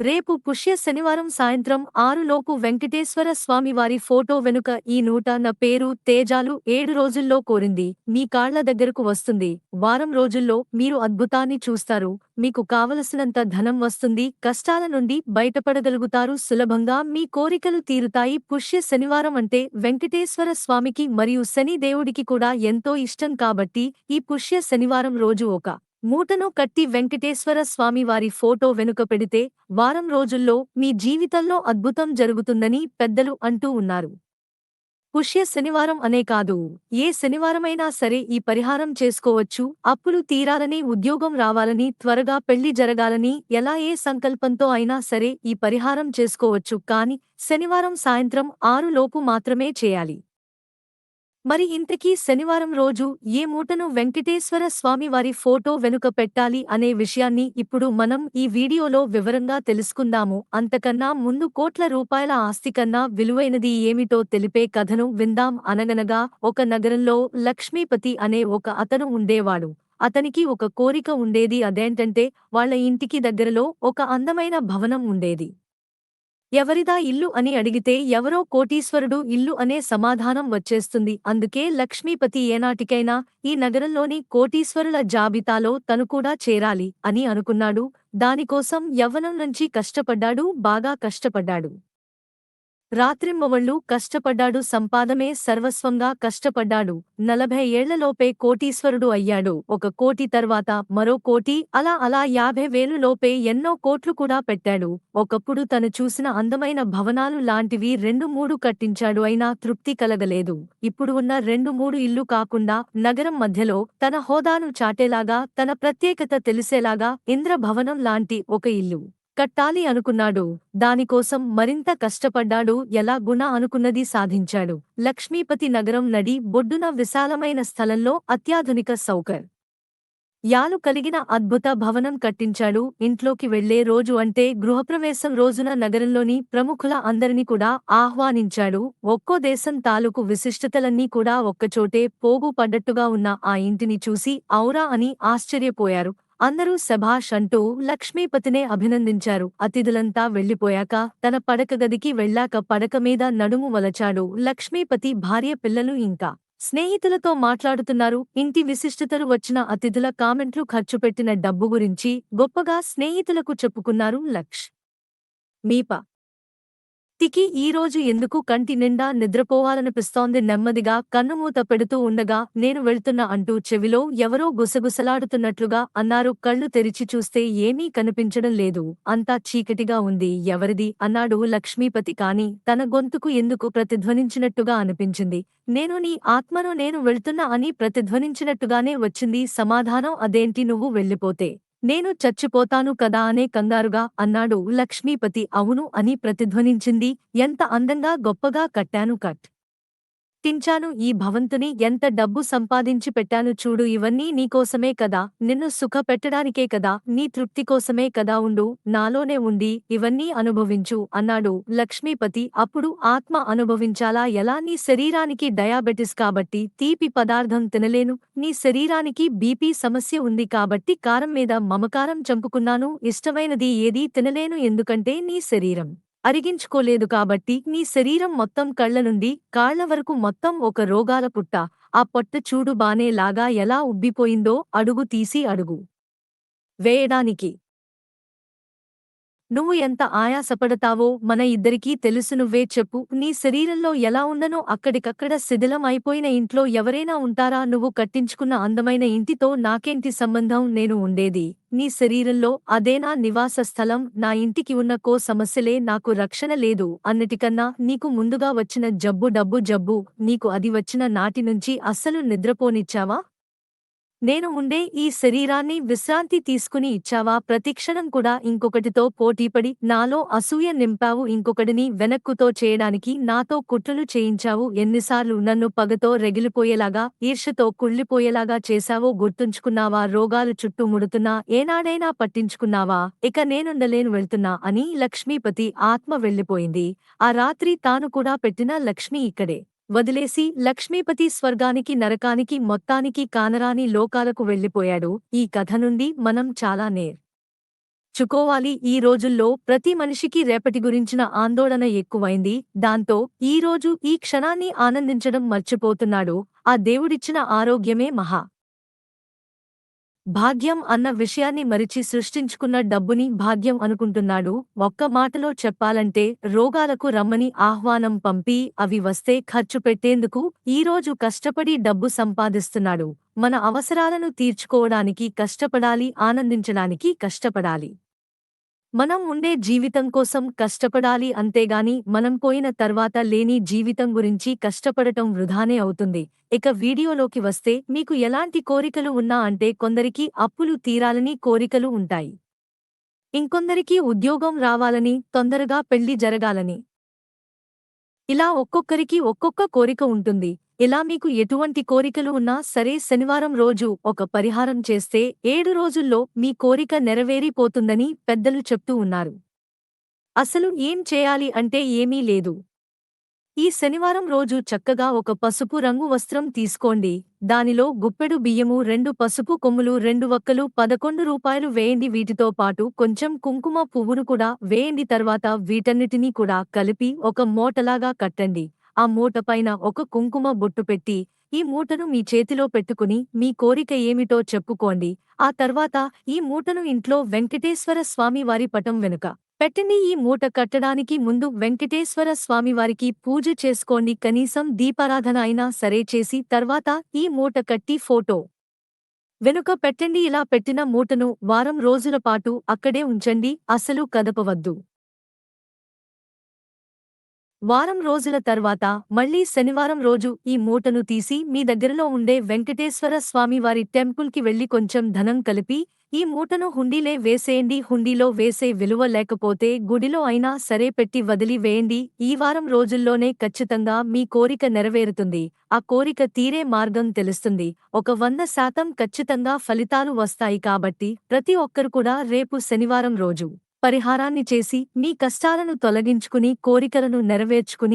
రేపు పుష్య శనివారం సాయంత్రం ఆరులోపు వెంకటేశ్వర స్వామివారి ఫోటో వెనుక ఈ నూట నా పేరు తేజాలు ఏడు రోజుల్లో కోరింది. మీ కాళ్ళ దగ్గరకు వస్తుంది. వారం రోజుల్లో మీరు అద్భుతాన్ని చూస్తారు. మీకు కావలసినంత ధనం వస్తుంది. కష్టాల నుండి బయటపడగలుగుతారు. సులభంగా మీ కోరికలు తీరుతాయి. పుష్య శనివారం అంటే వెంకటేశ్వర స్వామికి మరియు శని దేవుడికి కూడా ఎంతో ఇష్టం కాబట్టి ఈ పుష్య శనివారం రోజు ఒక మూటను కట్టి వెంకటేశ్వర స్వామివారి ఫోటో వెనుక పెడితే వారం రోజుల్లో మీ జీవితంలో అద్భుతం జరుగుతుందని పెద్దలు అంటూ ఉన్నారు. పుష్య శనివారం అనే కాదు ఏ శనివారమైనా సరే ఈ పరిహారం చేసుకోవచ్చు అప్పులు తీరాలని ఉద్యోగం రావాలని త్వరగా పెళ్ళి జరగాలని ఎలా ఏ సంకల్పంతో అయినా సరే ఈ పరిహారం చేసుకోవచ్చు కాని శనివారం సాయంత్రం ఆరులోపు మాత్రమే చేయాలి. మరి ఇంతకీ శనివారం రోజు ఏ మూటను వెంకటేశ్వర స్వామివారి ఫోటో వెనుక పెట్టాలి అనే విషయాన్ని ఇప్పుడు మనం ఈ వీడియోలో వివరంగా తెలుసుకుందాము. అంతకన్నా ముందు కోట్ల రూపాయల ఆస్తి కన్నా విలువైనది ఏమిటో తెలిపే కథను విందాం అనగనగా ఒక నగరంలో లక్ష్మీపతి అనే ఒక అతను ఉండేవాడు. అతనికి ఒక కోరిక ఉండేది అదేంటంటే వాళ్ళ ఇంటికి దగ్గరలో ఒక అందమైన భవనం ఉండేది. ఎవరిదా ఇల్లు అని అడిగితే ఎవరో కోటీశ్వరుడు ఇల్లు అనే సమాధానం వచ్చేస్తుంది. అందుకే లక్ష్మీపతి ఏనాటికైనా ఈ నగరంలోని కోటీశ్వరుల జాబితాలో తను కూడా చేరాలి అని అనుకున్నాడు. దానికోసం యవ్వనం నుంచి కష్టపడ్డాడు బాగా కష్టపడ్డాడు. రాత్రింబవళ్ళు కష్టపడ్డాడు సంపాదమే సర్వస్వంగా కష్టపడ్డాడు. నలభై ఏళ్ళలోపే కోటీశ్వరుడు అయ్యాడు. ఒక కోటి తర్వాత మరో కోటి అలా అలా యాభై వేలు లోపే ఎన్నో కోట్లు కూడా పెట్టాడు. ఒకప్పుడు తను చూసిన అందమైన భవనాలు లాంటివి రెండు మూడు కట్టించాడు అయినా తృప్తి కలగలేదు. ఇప్పుడు ఉన్న రెండు మూడు ఇల్లు కాకుండా నగరం మధ్యలో తన హోదాను చాటేలాగా తన ప్రత్యేకత తెలిసేలాగా ఇంద్రభవనం లాంటి ఒక ఇల్లు. కట్టాలి అనుకున్నాడు. దానికోసం మరింత కష్టపడ్డాడు. ఎలా గుణ అనుకున్నది సాధించాడు. లక్ష్మీపతి నగరం నడి బొడ్డున విశాలమైన స్థలంలో అత్యాధునిక సౌకర్. యాలు కలిగిన అద్భుత భవనం కట్టించాడు. ఇంట్లోకి వెళ్ళే రోజు అంటే గృహప్రవేశం రోజున నగరంలోని ప్రముఖుల అందరినీ కూడా ఆహ్వానించాడు. ఒక్కో దేశం తాలూకు విశిష్టతలన్నీ కూడా ఒక్కచోటే పోగు పడ్డట్టుగా ఉన్న ఆ ఇంటిని చూసి ఔరా అని ఆశ్చర్యపోయారు. అందరూ శభాష్ అంటూ లక్ష్మీపతినే అభినందించారు. అతిథులంతా వెళ్ళిపోయాక తన పడక గదికి వెళ్ళాక పడక మీద నడుము వలచాడు లక్ష్మీపతి భార్య పిల్లలు ఇంకా. స్నేహితులతో మాట్లాడుతున్నారు. ఇంటి విశిష్టతలు వచ్చిన అతిథుల కామెంట్లు ఖర్చు పెట్టిన డబ్బు గురించి గొప్పగా స్నేహితులకు చెప్పుకున్నారు లక్ష్. మీప తికి ఈరోజు ఎందుకు కంటి నిండా నిద్రపోవాలనిపిస్తోంది నెమ్మదిగా కన్నుమూత పెడుతూ ఉండగా నేను వెళ్తున్నా అంటూ చెవిలో ఎవరో గుసగుసలాడుతున్నట్లుగా అన్నారు. కళ్ళు తెరిచి చూస్తే ఏమీ కనిపించడం లేదు. అంతా చీకటిగా ఉంది. ఎవరిది? అన్నాడు లక్ష్మీపతి. కాని తన గొంతుకు ఎందుకు ప్రతిధ్వనించినట్టుగా అనిపించింది. నేను నీ ఆత్మను నేను వెళ్తున్నా అని ప్రతిధ్వనించినట్టుగానే వచ్చింది. సమాధానం అదేంటి? నువ్వు వెళ్ళిపోతే నేను చచ్చిపోతాను కదా అనే కంగారుగా అన్నాడు లక్ష్మీపతి. అవును అని ప్రతిధ్వనించింది. ఎంత అందంగా గొప్పగా కట్టాను కట్. తించాను ఈ భవంతుని ఎంత డబ్బు సంపాదించి పెట్టాను చూడు. ఇవన్నీ నీకోసమే కదా. నిన్ను సుఖ పెట్టడానికే కదా. నీ తృప్తి కోసమే కదా ఉండు. నాలోనే ఉండి ఇవన్నీ అనుభవించు అన్నాడు లక్ష్మీపతి. అప్పుడు ఆత్మ అనుభవించాలా? ఎలా? నీ శరీరానికి డయాబెటిస్ కాబట్టి తీపి పదార్థం తినలేను. నీ శరీరానికి బీపీ సమస్య ఉంది కాబట్టి కారం మీద మమకారం చంపుకున్నాను. ఇష్టమైనది ఏదీ తినలేను ఎందుకంటే నీ శరీరం. అరిగించుకోలేదు కాబట్టి నీ శరీరం మొత్తం కళ్ళ నుండి కాళ్ళ వరకు మొత్తం ఒక రోగాల పుట్ట. ఆ పొట్ట చూడు బానే లాగా ఎలా ఉబ్బిపోయిందో అడుగు తీసి అడుగు. వేయడానికి నువ్వు ఎంత ఆయాసపడతావో మన ఇద్దరికీ తెలుసు నువ్వే చెప్పు. నీ శరీరంలో ఎలా ఉన్ననో అక్కడికక్కడ శిథిలం అయిపోయిన ఇంట్లో ఎవరైనా ఉంటారా? నువ్వు కట్టించుకున్న అందమైన ఇంటితో నాకేంటి సంబంధం? నేను ఉండేది నీ శరీరంలో అదేనా నివాస స్థలం? నా ఇంటికి ఉన్న కో సమస్యలే నాకు రక్షణ లేదు. అన్నిటికన్నా నీకు ముందుగా వచ్చిన జబ్బు డబ్బు జబ్బు. నీకు అది వచ్చిన నాటి నుంచి అస్సలు నిద్రపోనిచ్చావా? నేను ఉండే ఈ శరీరాన్ని విశ్రాంతి తీసుకుని ఇచ్చావా? ప్రతిక్షణం కూడా ఇంకొకటితో పోటీపడి నాలో అసూయ నింపావు. ఇంకొకడిని వెనక్కుతో చేయడానికి నాతో కుట్రలు చేయించావు. ఎన్నిసార్లు నన్ను పగతో రెగిలిపోయేలాగా ఈర్షతో కుళ్ళిపోయేలాగా చేశావో గుర్తుంచుకున్నావా? రోగాలు చుట్టూ ముడుతున్నా ఏనాడైనా పట్టించుకున్నావా? ఇక నేనుండలేను వెళ్తున్నా అని లక్ష్మీపతి ఆత్మ వెళ్ళిపోయింది. ఆ రాత్రి తాను కూడా పెట్టిన లక్ష్మి ఇక్కడే. వదిలేసి లక్ష్మీపతి స్వర్గానికి నరకానికి మొత్తానికి కానరాని లోకాలకు వెళ్ళిపోయాడు. ఈ కథ నుండి మనం చాలా నేర్ చుకోవాలి. ఈ రోజుల్లో ప్రతి మనిషికి రేపటి గురించిన ఆందోళన ఎక్కువైంది. దాంతో ఈ రోజు ఈ క్షణాన్ని ఆనందించడం మర్చిపోతున్నాడు. ఆ దేవుడిచ్చిన ఆరోగ్యమే మహా భాగ్యం అన్న విషయాన్ని మరిచి సృష్టించుకున్న డబ్బుని భాగ్యం అనుకుంటున్నాడు. ఒక్క మాటలో చెప్పాలంటే రోగాలకు రమ్మని ఆహ్వానం పంపి అవి వస్తే ఖర్చు పెట్టేందుకు ఈరోజు కష్టపడి డబ్బు సంపాదిస్తున్నాడు. మన అవసరాలను తీర్చుకోవడానికి కష్టపడాలి ఆనందించడానికి కష్టపడాలి. మనం ఉండే జీవితం కోసం కష్టపడాలి అంతేగాని మనం పోయిన తర్వాత లేని జీవితం గురించి కష్టపడటం వృధానే అవుతుంది. ఇక వీడియోలోకి వస్తే మీకు ఎలాంటి కోరికలు ఉన్నా అంటే కొందరికి అప్పులు తీరాలని కోరికలు ఉంటాయి. ఇంకొందరికి ఉద్యోగం రావాలని తొందరగా పెళ్ళి జరగాలని. ఇలా ఒక్కొక్కరికి ఒక్కొక్క కోరిక ఉంటుంది. ఇలా మీకు ఎటువంటి కోరికలు ఉన్నా సరే శనివారం రోజు ఒక పరిహారం చేస్తే ఏడు రోజుల్లో మీ కోరిక నెరవేరిపోతుందని పెద్దలు చెప్తూ ఉన్నారు. అసలు ఏం చేయాలి అంటే ఏమీ లేదు. ఈ శనివారం రోజు చక్కగా ఒక పసుపు రంగు వస్త్రం తీసుకోండి. దానిలో గుప్పెడు బియ్యము రెండు పసుపు కొమ్ములు రెండు వక్కలు పదకొండు రూపాయలు వేయండి. వీటితో పాటు కొంచెం కుంకుమ పువ్వును కూడా వేయండి. తర్వాత వీటన్నిటినీ కూడా కలిపి ఒక మూటలాగా కట్టండి. ఆ మూట పైన ఒక కుంకుమ బొట్టు పెట్టి ఈ మూటను మీ చేతిలో పెట్టుకుని మీ కోరిక ఏమిటో చెప్పుకోండి. ఆ తర్వాత ఈ మూటను ఇంట్లో వెంకటేశ్వర స్వామివారి పటం వెనుక పెట్టండి. ఈ మూట కట్టడానికి ముందు వెంకటేశ్వర స్వామివారికి పూజ చేసుకోండి. కనీసం దీపారాధన అయినా సరే చేసి తర్వాత ఈ మూట కట్టి ఫోటో వెనుక పెట్టండి. ఇలా పెట్టిన మూటను వారం రోజుల పాటు అక్కడే ఉంచండి. అసలు కదపవద్దు. వారం రోజుల తర్వాత మళ్ళీ శనివారం రోజు ఈ మూటను తీసి మీ దగ్గరలో ఉండే వెంకటేశ్వర స్వామివారి టెంపుల్కి వెళ్ళి కొంచెం ధనం కలిపి ఈ మూటను హుండీలే వేసేయండి హుండీలో వేసే విలువ లేకపోతే గుడిలో అయినా సరే పెట్టి వదిలి వేయండి. ఈ వారం రోజుల్లోనే ఖచ్చితంగా మీ కోరిక నెరవేరుతుంది. ఆ కోరిక తీరే మార్గం తెలుస్తుంది. ఒక వంద శాతం ఖచ్చితంగా ఫలితాలు వస్తాయి కాబట్టి ప్రతి ఒక్కరు కూడా రేపు శనివారం రోజు పరిహారాన్ని చేసి మీ కష్టాలను తొలగించుకుని కోరికలను నెరవేర్చుకుని